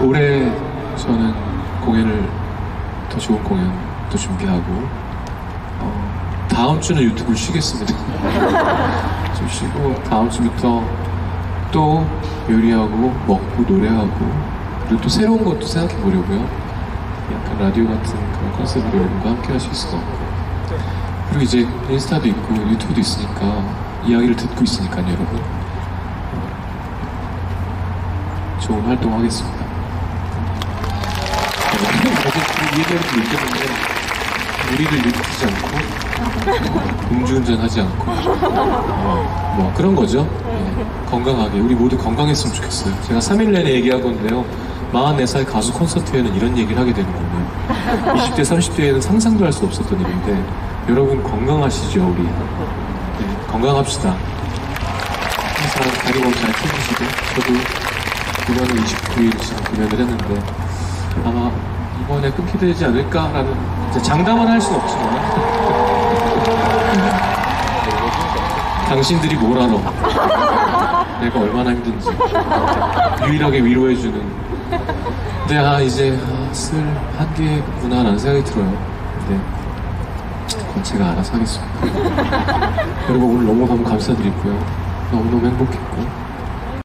올해 저는 공연을 더 좋은 공연도 준비하고 어, 다음 주는 유튜브를 쉬겠습니다. 좀 쉬고 다음 주부터 또 요리하고 먹고 노래하고 그리고 또 새로운 것도 생각해 보려고요. 약간 라디오 같은 그런 컨셉으로 여러분과 함께 할 수 있을 것 같고 그리고 이제 인스타도 있고 유튜브도 있으니까 이야기를 듣고 있으니까 여러분 좋은 활동 하겠습니다. 그 얘기를 좀 느꼈는데 우리를 일으키지 않고 음주운전 하지 않고 어, 뭐 그런 거죠. 네, 건강하게 우리 모두 건강했으면 좋겠어요. 제가 3일 내내 얘기한 건데요. 44살 가수 콘서트에는 이런 얘기를 하게 되는군요. 20대, 30대에는 상상도 할 수 없었던 일인데 여러분 건강하시죠 우리 네, 건강합시다. 항상 다리 몸잘 챙기시고 저도 이번에 29일 지금 공연을 했는데 아마 이번에 끊게 되지 않을까라는 장담은 할 수는 없지만 당신들이 뭘 알아 내가 얼마나 힘든지 유일하게 위로해주는. 근데 아 이제 아, 쓸 한계구나 라는 생각이 들어요. 근데 그건 제가 알아서 하겠습니다. 여러분 오늘 너무 너무 감사드리고요. 너무너무 행복했고